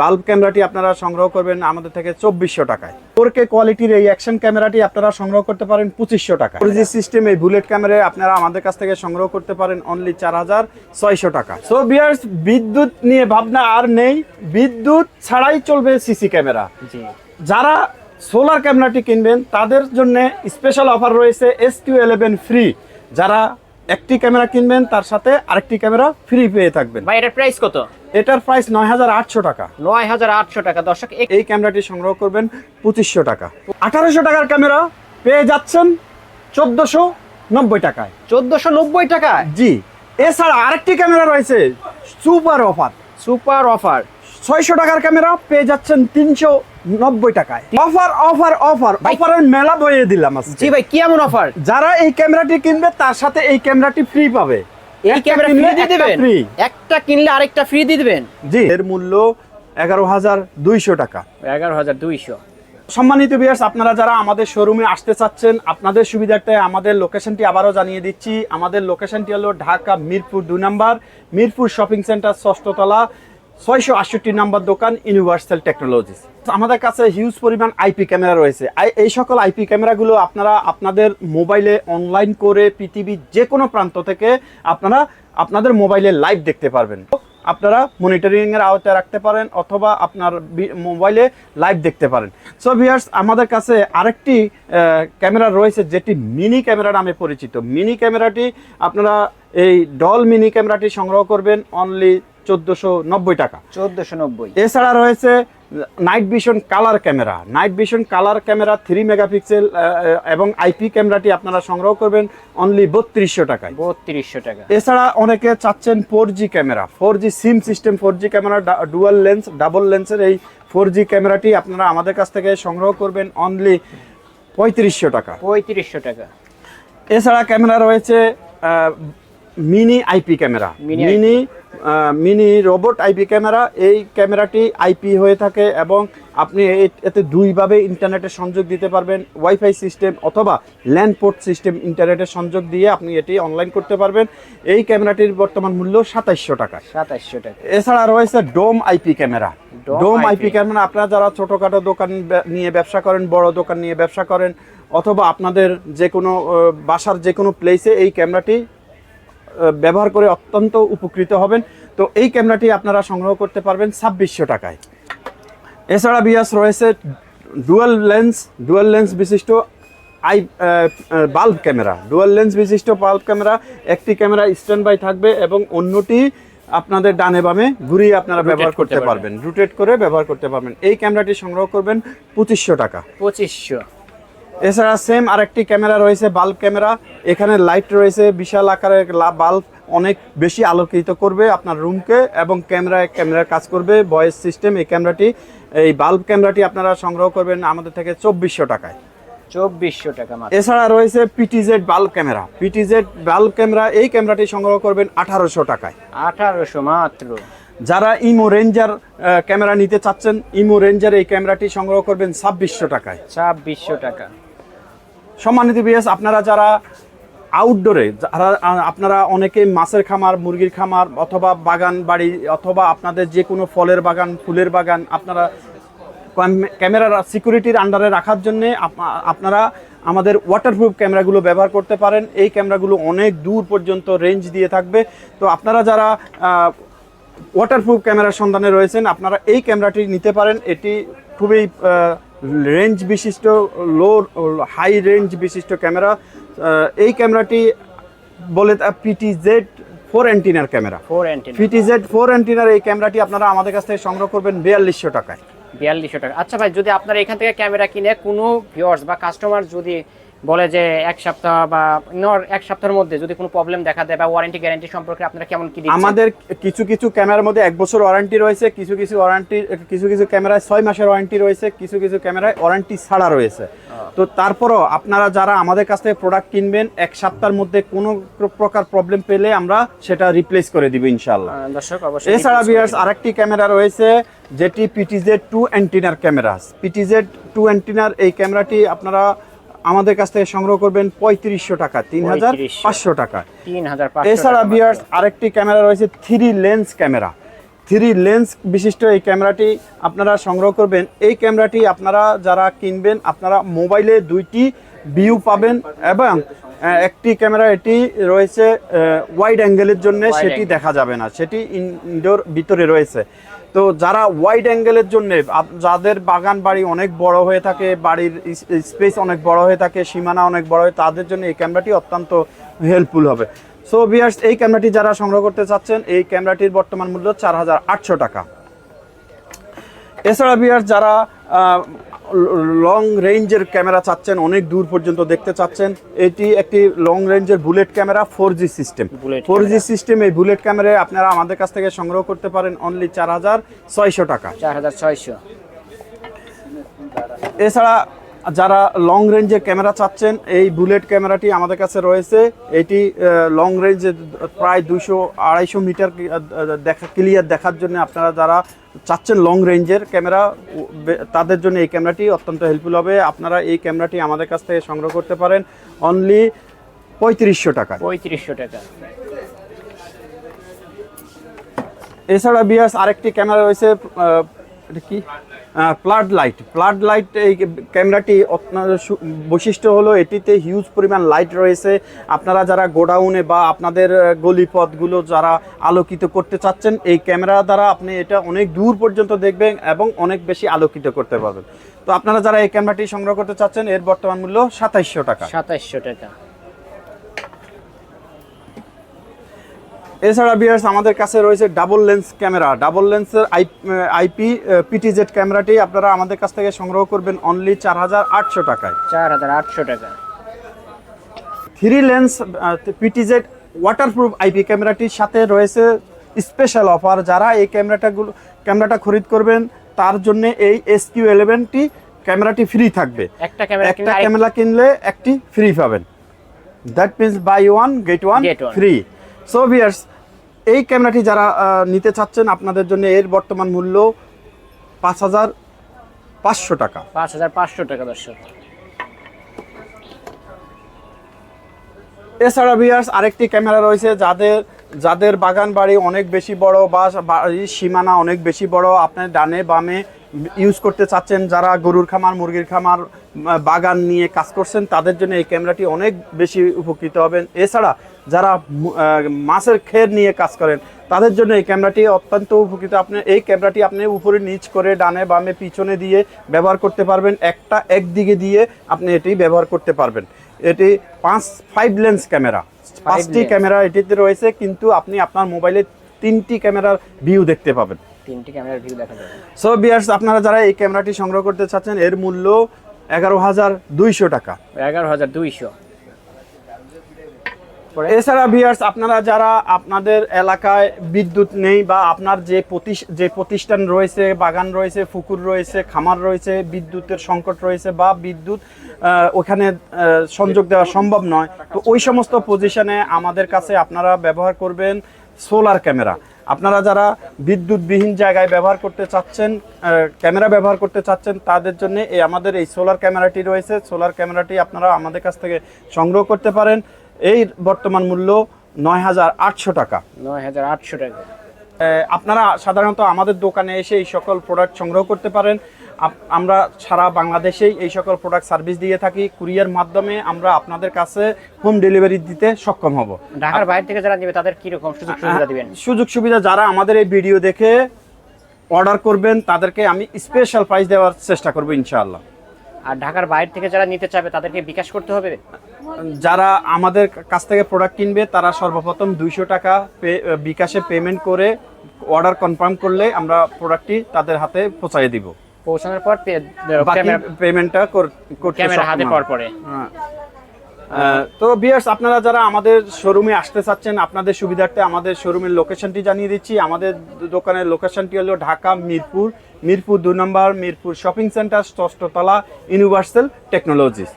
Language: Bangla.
বাল্ব ক্যামেরাটি আপনারা সংগ্রহ করবেন আমাদের থেকে চব্বিশশো টাকায়। ফোর কে কোয়ালিটির এই অ্যাকশন ক্যামেরাটি আপনারা সংগ্রহ করতে পারেন পঁচিশশো টাকা ফোর জি সিস্টেম এই বুলেট ক্যামেরা আপনারা আমাদের কাছ থেকে সংগ্রহ করতে পারেন অনলি চার হাজার ছয়শো টাকা। সো বিয়ার্স বিদ্যুৎ নিয়ে ভাবনা আর নেই। বিদ্যুৎ ছাড়াই চলবে সিসি ক্যামেরা। যারা সোলার ক্যামেরাটি কিনবেন তাদের জন্য স্পেশাল অফার রয়েছে এস কিউ ইলেভেন ফ্রি যারা একটি ক্যামেরা কিনবেন তার সাথে আরেকটি ক্যামেরা ফ্রি পেয়ে থাকবেন। ভাই এটার প্রাইস কত? এটার প্রাইস নয় হাজার আটশো টাকা। নয় হাজার আটশো টাকা। দর্শক এই ক্যামেরাটি সংগ্রহ করবেন পঁচিশশো টাকা। আঠারোশো টাকার ক্যামেরা পেয়ে যাচ্ছেন চোদ্দশো নব্বই টাকায়। চোদ্দশো নব্বই টাকা জি। এছাড়া আরেকটি ক্যামেরা রয়েছে সুপার অফার সুপার অফার ছয়শো টাকার ক্যামেরা পেয়ে যাচ্ছেন তিনশো নব্বই টাকায়। অফার অফার অফার অফারের মেলা বইয়ে দিলাম। জি ভাই কি এমন অফার যারা এই ক্যামেরাটি কিনবে তার সাথে এই ক্যামেরাটি ফ্রি পাবে। এই ক্যামেরা ফ্রি দিয়ে দিবেন। একটা কিনলে আরেকটা ফ্রি দিয়ে দিবেন। জি। এর মূল্য এগারো হাজার দুইশো টাকা। এগারো হাজার দুইশো। সম্মানিত বিয়ার্স আপনারা যারা আমাদের শোরুমে আসতে চাচ্ছেন আপনাদের সুবিধার্থে আমাদের লোকেশনটি আবারও জানিয়ে দিচ্ছি। আমাদের লোকেশনটি হলো ঢাকা মিরপুর দুই নাম্বার মিরপুর শপিং সেন্টার ষষ্ঠতলা। ছয়শো আটষট্টি নাম্বার দোকান ইউনিভার্সাল টেকনোলজিস আমাদের কাছে হিউজ পরিমাণ আইপি ক্যামেরা রয়েছে। এই সকল আইপি ক্যামেরাগুলো আপনারা আপনাদের মোবাইলে অনলাইন করে পৃথিবীর যে কোনো প্রান্ত থেকে আপনারা আপনাদের মোবাইলে লাইভ দেখতে পারবেন। আপনারা মনিটরিং এর আওতায় রাখতে পারেন অথবা আপনার মোবাইলে লাইভ দেখতে পারেন। সো ভিউয়ার্স আমাদের কাছে আরেকটি ক্যামেরা রয়েছে যেটি মিনি ক্যামেরা নামে পরিচিত। মিনি ক্যামেরাটি আপনারা এই ডল মিনি ক্যামেরাটি সংগ্রহ করবেন। অনলি চোদ্দোশো নব্বই টাকা। চোদ্দশো নব্বই। এছাড়া রয়েছে night vision colour camera. Night vision colour camera three megapixel এবং আইপি ক্যামেরাটি আপনারা সংগ্রহ করবেন অনলি বত্রিশশো টাকায়। বত্রিশশো টাকা। এছাড়া অনেকে চাচ্ছেন four G camera. Four G sim system four G camera dual lens double লেন্সের এই ফোর জি ক্যামেরাটি আপনারা আমাদের কাছ থেকে সংগ্রহ করবেন অনলি পঁয়ত্রিশশো টাকা। পঁয়ত্রিশশো টাকা। এছাড়া ক্যামেরা রয়েছে mini IP camera. Mini mini robot IP camera এই ক্যামেরাটি আইপি হয়ে থাকে এবং আপনি এতে দুইভাবে ইন্টারনেটের সংযোগ দিতে পারবেন ওয়াইফাই সিস্টেম অথবা ল্যান্ড পোর্ট সিস্টেম ইন্টারনেটের সংযোগ দিয়ে আপনি এটি অনলাইন করতে পারবেন। এই ক্যামেরাটির বর্তমান মূল্য সাতাইশশো টাকা। সাতাইশশো টাকা। এছাড়া রয়েছে dome IP camera. Dome IP. Camera আপনারা যারা ছোটোখাটো দোকান নিয়ে ব্যবসা করেন বড় দোকান নিয়ে ব্যবসা করেন অথবা আপনাদের যে কোনো বাসার যে কোনো প্লেসে এই ক্যামেরাটি ব্যবহার করে অত্যন্ত উপকৃত হবেন। তো এই ক্যামেরাটি আপনারা সংগ্রহ করতে পারবেন ছাব্বিশশো টাকায়। এছাড়া বিয়াস রয়েছে ডুয়াল লেন্স ডুয়াল লেন্স বিশিষ্ট I bulb camera. Dual lens বিশিষ্ট বাল্ব ক্যামেরা একটি ক্যামেরা স্ট্যান্ড বাই থাকবে এবং অন্যটি আপনাদের ডানে বামে ঘুরিয়ে আপনারা ব্যবহার করতে পারবেন। রোটেট করে ব্যবহার করতে পারবেন। এই ক্যামেরাটি সংগ্রহ করবেন পঁচিশশো টাকা। পঁচিশশো। এছাড়া সেম আরেকটি ক্যামেরা রয়েছে বাল্ব ক্যামেরা এখানে লাইট রয়েছে বিশাল আকারের বাল্ব অনেক বেশি আলোকিত করবে আপনার রুমকে এবং ক্যামেরায় ক্যামেরার কাজ করবে। ভয়েস সিস্টেম এই ক্যামেরাটি এই বাল্ব ক্যামেরাটি আপনারা সংগ্রহ করবেন আমাদের থেকে চব্বিশশো টাকায়। চব্বিশশো টাকা এছাড়া রয়েছে PTZ bulb camera PTZ bulb camera এই ক্যামেরাটি সংগ্রহ করবেন আঠারোশো টাকায়। আঠারোশো মাত্র। যারা ইমো রেঞ্জার ক্যামেরা নিতে চাচ্ছেন ইমো রেঞ্জার এই ক্যামেরাটি সংগ্রহ করবেন ছাব্বিশশো টাকায়। ছাব্বিশশো টাকা। সম্মানিত বিএস আপনারা যারা আউটডোরে যারা আপনারা অনেকে মাছের খামার মুরগির খামার অথবা বাগান বাড়ি অথবা আপনাদের যে কোনো ফলের বাগান ফুলের বাগান আপনারা ক্যাম- ক্যামেরার সিকিউরিটির আন্ডারে রাখার জন্যে আপনারা আমাদের ওয়াটারপ্রুফ ক্যামেরাগুলো ব্যবহার করতে পারেন। এই ক্যামেরাগুলো অনেক দূর পর্যন্ত রেঞ্জ দিয়ে থাকবে। তো আপনারা যারা ওয়াটারপ্রুফ ক্যামেরার সন্ধানে রয়েছেন। আপনারা এই ক্যামেরাটি নিতে পারেন। এটি খুবই রেঞ্জ বিশিষ্ট লো হাই রেঞ্জ বিশিষ্ট ক্যামেরা। এই ক্যামেরাটি বলে PT Z four অ্যান্টিনার camera. Four antenna P T Z four অ্যান্টিনার এই ক্যামেরাটি আপনারা আমাদের কাছ থেকে সংগ্রহ করবেন বিয়াল্লিশশো টাকায়। বিয়াল্লিশশো টাকা। আচ্ছা ভাই যদি আপনারা এখান থেকে ক্যামেরা কিনে কোনো ভিউয়ার্স বা কাস্টমার যদি বলে যে এক সপ্তাহ বা এক সপ্তাহের মধ্যে যদি কোনো প্রবলেম দেখা দেয় বা ওয়ারেন্টি গ্যারান্টি সম্পর্কে আপনারা কেমন কি দিচ্ছেন? আমাদের কিছু কিছু ক্যামেরার মধ্যে এক বছর ওয়ারেন্টি রয়েছে কিছু কিছু ওয়ারেন্টি কিছু কিছু ক্যামেরায় ছয় মাসের ওয়ারেন্টি রয়েছে কিছু কিছু ক্যামেরায় ওয়ারেন্টি ছাড়া রয়েছে। তো তারপরও আপনারা যারা আমাদের কাছ থেকে প্রোডাক্ট কিনবেন এক সপ্তাহের মধ্যে কোনো প্রকার প্রবলেম পেলে আমরা সেটা রিপ্লেস করে দিব ইনশাল্লাহ দর্শক অবশ্যই এছাড়া বিয়ার্স আরেকটি ক্যামেরা রয়েছে যেটি পিটিজেড টু অ্যান্টিনার ক্যামেরা পিটিজেড টু অ্যান্টিনার এই ক্যামেরাটি আপনারা আমাদের কাছ থেকে সংগ্রহ করবেন পঁয়ত্রিশশো টাকা তিন হাজার পাঁচশো টাকা। তিন হাজার এছাড়া বিয়ার্স আরেকটি ক্যামেরা রয়েছে three lens camera. Three lens বিশিষ্ট এই ক্যামেরাটি আপনারা সংগ্রহ করবেন। এই ক্যামেরাটি আপনারা যারা কিনবেন আপনারা মোবাইলে দুইটি ভিউ পাবেন এবং একটি ক্যামেরা এটি রয়েছে ওয়াইড অ্যাঙ্গেলের জন্য সেটি দেখা যাবে না। সেটি ইনডোর ভিতরে রয়েছে। তো যারা ওয়াইড অ্যাঙ্গেলের জন্য যাদের বাগান বাড়ি অনেক বড় হয়ে থাকে, বাড়ির স্পেস অনেক বড় হয়ে থাকে, সীমানা অনেক বড় হয়, তাদের জন্য এই ক্যামেরাটি অত্যন্ত হেল্পফুল হবে। সো বিয়ার্স এই ক্যামেরাটি যারা সংগ্রহ করতে চাচ্ছেন, এই ক্যামেরাটির বর্তমান মূল্য চার হাজার আটশো টাকা। এছাড়া বিয়ার যারা লং রেঞ্জের ক্যামেরা চাচ্ছেন অনেক দূর পর্যন্ত দেখতে চাচ্ছেন এটি একটি লং রেঞ্জের bullet camera four G system four G system এই বুলেট ক্যামেরায় আপনারা আমাদের কাছ থেকে সংগ্রহ করতে পারেন অনলি চার হাজার ছয়শো টাকা। চার হাজার ছয়শো। এছাড়া যারা লং রেঞ্জের ক্যামেরা চাচ্ছেন এই বুলেট ক্যামেরাটি আমাদের কাছে রয়েছে। এটি লং রেঞ্জে প্রায় দুশো আড়াইশো মিটার দেখা ক্লিয়ার দেখার জন্য আপনারা যারা চাচ্ছেন লং রেঞ্জের ক্যামেরা তাদের জন্য এই ক্যামেরাটি অত্যন্ত হেল্পফুল হবে। আপনারা এই ক্যামেরাটি আমাদের কাছ থেকে সংগ্রহ করতে পারেন অনলি পঁয়ত্রিশশো টাকা পঁয়ত্রিশশো টাকা। এছাড়া বিয়াস আরেকটি ক্যামেরা রয়েছে এটা কি? প্লাড লাইট প্লাড লাইট এই ক্যামেরাটি বৈশিষ্ট্য হলো এটিতে হিউজ পরিমাণ লাইট রয়েছে। আপনারা যারা গোডাউনে বা আপনাদের গলিপথগুলো যারা আলোকিত করতে চাচ্ছেন, এই ক্যামেরা দ্বারা আপনি এটা অনেক দূর পর্যন্ত দেখবেন এবং অনেক বেশি আলোকিত করতে পারবেন। তো আপনারা যারা এই ক্যামেরাটি সংগ্রহ করতে চাচ্ছেন, এর বর্তমান মূল্য সাতাইশশো টাকা। সাতাইশশো টাকা। এছাড়া বিয়ার্স আমাদের কাছে রয়েছে ডাবল লেন্স ক্যামেরা ডাবল লেন্সের আই আইপি পিটিজেড ক্যামেরাটি আপনারা আমাদের কাছ থেকে সংগ্রহ করবেন অনলি চার হাজার আটশো টাকায়। চার হাজার আটশো টাকা। Three lens PTZ waterproof IP ক্যামেরাটির সাথে রয়েছে স্পেশাল অফার যারা এই ক্যামেরাটাগুলো ক্যামেরাটা খরিদ করবেন তার জন্য এই এস কিউ ইলেভেনটি ক্যামেরাটি ফ্রি থাকবে। একটা ক্যামেরা একটা ক্যামেরা কিনলে একটি ফ্রি পাবেন। That means buy one get one free so viewers এই ক্যামেরাটি যারা নিতে চাচ্ছেন আপনাদের জন্য এর বর্তমান মূল্য পাঁচ হাজার পাঁচশো টাকা। পাঁচ হাজার পাঁচশো টাকা দর্শক। এছাড়া ভিয়ার্স আরেকটি ক্যামেরা রয়েছে যাদের যাদের বাগান বাড়ি অনেক বেশি বড় বা বাড়ির সীমানা অনেক বেশি বড়। আপনার ডানে বামে ইউজ করতে চাচ্ছেন যারা গরুর খামার মুরগির খামার বাগান নিয়ে কাজ করছেন তাদের জন্য এই ক্যামেরাটি অনেক বেশি উপকৃত হবেন। এছাড়া যারা মাছের খের নিয়ে কাজ করেন তাদের জন্য এই ক্যামেরাটি অত্যন্ত উপকৃত। আপনি এই ক্যামেরাটি আপনি উপরে নিচ করে ডানে বামে পিছনে দিয়ে ব্যবহার করতে পারবেন। একটা একদিকে দিয়ে আপনি এটি ব্যবহার করতে পারবেন। এটি পাঁচ ফাইভ লেন্স ক্যামেরা পাঁচটি ক্যামেরা এটিতে রয়েছে কিন্তু আপনি আপনার মোবাইলে তিনটি ক্যামেরার ভিউ দেখতে পাবেন। তিনটি ক্যামেরার ভিউ দেখা যাবে। সো বিয়ার্স আপনারা যারা এই ক্যামেরাটি সংগ্রহ করতে চাচ্ছেন এর মূল্য এগারো হাজার দুইশো টাকা। এগারো হাজার দুইশো। এছাড়া বিয়ার্স আপনারা যারা আপনাদের এলাকায় বিদ্যুৎ নেই বা আপনার যে যে প্রতিষ্ঠান রয়েছে, বাগান রয়েছে, পুকুর রয়েছে, খামার রয়েছে, বিদ্যুতের সংকট রয়েছে বা বিদ্যুৎ ওখানে সংযোগ দেওয়া সম্ভব নয়, তো ওই সমস্ত পজিশনে আমাদের কাছে আপনারা ব্যবহার করবেন সোলার ক্যামেরা আপনারা যারা বিদ্যুৎবিহীন জায়গায় ব্যবহার করতে চাচ্ছেন ক্যামেরা ব্যবহার করতে চাচ্ছেন, তাদের জন্য এই আমাদের এই সোলার ক্যামেরাটি রয়েছে। সোলার ক্যামেরাটি আপনারা আমাদের কাছ থেকে সংগ্রহ করতে পারেন। এই বর্তমান মূল্য নয় হাজার আটশো টাকা। নয় হাজার আটশো টাকা। আপনারা সাধারণত আমাদের দোকানে এসে এই সকল প্রোডাক্ট সংগ্রহ করতে পারেন। আমরা সারা বাংলাদেশেই এই সকল প্রোডাক্ট সার্ভিস দিয়ে থাকি। কুরিয়ার মাধ্যমে আমরা আপনাদের কাছে হোম ডেলিভারি দিতে সক্ষম হব। ঢাকার বাইরে থেকে যারা নেবে তাদের কীরকম সুযোগ সুবিধা দিবেন? সুযোগ সুবিধা যারা আমাদের এই ভিডিও দেখে অর্ডার করবেন তাদেরকে আমি স্পেশাল প্রাইস দেওয়ার চেষ্টা করব ইনশাআল্লাহ। আর ঢাকার বাইরে থেকে যারা নিতে চাবে তাদেরকে বিকাশ করতে হবে? যারা আমাদের কাছ থেকে প্রোডাক্ট কিনবে তারা সর্বপ্রথম দুইশো টাকা পে- বিকাশে পেমেন্ট করে অর্ডার কনফার্ম করলে আমরা প্রোডাক্টটি তাদের হাতে পৌঁছাই দিব। পৌঁছানোর পর পেমেন্টটা ক্যামেরা হাতে পর পাওয়ার পরে। হ্যাঁ। তো বিয়ার্স আপনারা যারা আমাদের শোরুমে আসতে চাচ্ছেন, আপনাদের সুবিধার্থে আমাদের শোরুমের লোকেশনটি জানিয়ে দিচ্ছি। আমাদের দোকানের লোকেশনটি হলো ঢাকা মিরপুর মিরপুর দু নম্বর মিরপুর শপিং সেন্টার ষষ্ঠতলা ইউনিভার্সাল টেকনোলজিস